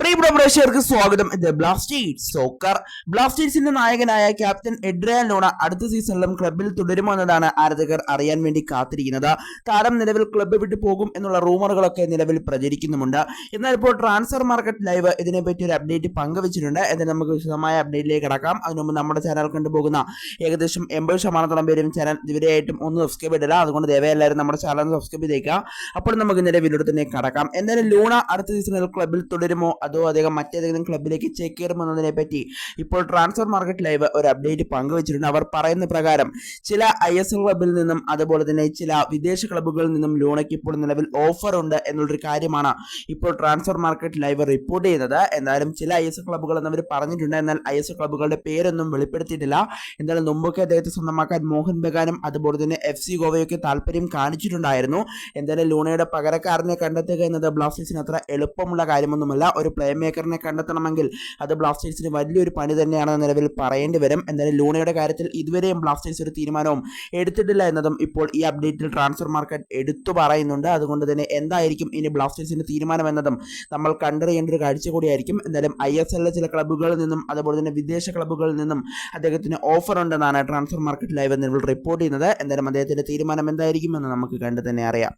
പ്രിയപ്പെട്ട പ്രേക്ഷകർക്ക് സ്വാഗതം. ഇത് ബ്ലാസ്റ്റേഴ്സ് സോക്കർ ബ്ലാസ്റ്റേഴ്സിന്റെ നായകനായ ക്യാപ്റ്റൻ എഡ്രിയാൻ ലോണ അടുത്ത സീസണിലും ക്ലബിൽ തുടരുമെന്നതാണ് ആരാധകർ അറിയാൻ വേണ്ടി കാത്തിരിക്കുന്നത്. താരം നിലവിൽ ക്ലബ്ബ് വിട്ടു പോകും എന്നുള്ള റൂമറുകളൊക്കെ നിലവിൽ പ്രചരിക്കുന്നുമുണ്ട്. എന്നാൽ ഇപ്പോൾ ട്രാൻസ്ഫർ മാർക്കറ്റ് ലൈവ് ഇതിനെപ്പറ്റി ഒരു അപ്ഡേറ്റ് പങ്കുവച്ചിട്ടുണ്ട്. എന്നാൽ നമുക്ക് വിശദമായ അപ്ഡേറ്റിലേക്ക് കടക്കാം. അതിനുമുമ്പ് നമ്മുടെ ചാനൽ കണ്ടുപോകുന്ന ഏകദേശം എൺപത് ശതമാനത്തോളം പേരും ചാനൽ ഇതുവരെയായിട്ടും ഒന്ന് സബ്സ്ക്രൈബ് ചെയ്തില്ല അതുകൊണ്ട് ദയവായി എല്ലാവരും നമ്മുടെ ചാനൽ സബ്സ്ക്രൈബ് ചെയ്തേക്കുക. അപ്പോൾ നമുക്ക് നിലവിലൂടെ തന്നെ കടക്കാം. എന്തായാലും ലൂണ അടുത്ത സീസണിൽ ക്ലബിൽ തുടരുമോ അതോ അദ്ദേഹം മറ്റേതെങ്കിലും ക്ലബിലേക്ക് ചേക്കേറുമെന്നതിനെ പറ്റി. ഇപ്പോൾ ട്രാൻസ്ഫർ മാർക്കറ്റ് ലൈവ് ഒരു അപ്ഡേറ്റ് പങ്കുവച്ചിട്ടുണ്ട്. അവർ പറയുന്ന പ്രകാരം ചില ഐ എസ് എൽ ക്ലബിൽ നിന്നും അതുപോലെ തന്നെ ചില വിദേശ ക്ലബ്ബുകളിൽ നിന്നും ലൂണയ്ക്ക് ഇപ്പോൾ നിലവിൽ ഓഫർ ഉണ്ട് എന്നുള്ളൊരു കാര്യമാണ് ഇപ്പോൾ ട്രാൻസ്ഫർ മാർക്കറ്റ് ലൈവ് റിപ്പോർട്ട് ചെയ്യുന്നത്. എന്തായാലും ചില ഐ എസ് എൽ ക്ലബ്ബുകൾ എന്നവർ പറഞ്ഞിട്ടുണ്ട്. എന്നാൽ ഐ എസ് എൽ ക്ലബ്ബുകളുടെ പേരൊന്നും വെളിപ്പെടുത്തിയിട്ടില്ല. എന്തായാലും മുമ്പൊക്കെ അദ്ദേഹത്തെ സ്വന്തമാക്കാൻ മോഹൻ ബഗാനും അതുപോലെ തന്നെ എഫ് സി ഗോവയൊക്കെ താല്പര്യം കാണിച്ചിട്ടുണ്ടായിരുന്നു. എന്തായാലും ലൂണയുടെ പകരക്കാരനെ കണ്ടെത്തുക എന്നത് ബ്ലാസ്റ്റേഴ്സിന് അത്ര എളുപ്പമുള്ള കാര്യമൊന്നുമല്ല. ഒരു പ്ലേ മേക്കറിനെ കണ്ടെത്തണമെങ്കിൽ അത് ബ്ലാസ്റ്റേഴ്സിന് വലിയൊരു പണി തന്നെയാണ് നിലവിൽ പറയേണ്ടി വരും. എന്നാലും ലൂണയുടെ കാര്യത്തിൽ ഇതുവരെയും ബ്ലാസ്റ്റേഴ്സ് ഒരു തീരുമാനവും എടുത്തിട്ടില്ല എന്നതും ഇപ്പോൾ ഈ അപ്ഡേറ്റിൽ ട്രാൻസ്ഫർ മാർക്കറ്റ് എടുത്തു പറയുന്നുണ്ട്. അതുകൊണ്ട് തന്നെ എന്തായിരിക്കും ഇനി ബ്ലാസ്റ്റേഴ്സിന്റെ തീരുമാനം എന്നതും നമ്മൾ കണ്ടറിയേണ്ട ഒരു കാഴ്ച കൂടിയായിരിക്കും. എന്തായാലും ഐ എസ് എല്ലിലെ ചില ക്ലബ്ബുകളിൽ നിന്നും അതുപോലെ തന്നെ വിദേശ ക്ലബ്ബുകളിൽ നിന്നും അദ്ദേഹത്തിന് ഓഫർ ഉണ്ടെന്നാണ് ട്രാൻസ്ഫർ മാർക്കറ്റ് ലൈവ് നിലവിൽ റിപ്പോർട്ട് ചെയ്യുന്നത്. എന്തായാലും അദ്ദേഹത്തിന്റെ തീരുമാനം എന്തായിരിക്കും എന്ന് നമുക്ക് കണ്ടു തന്നെ അറിയാം.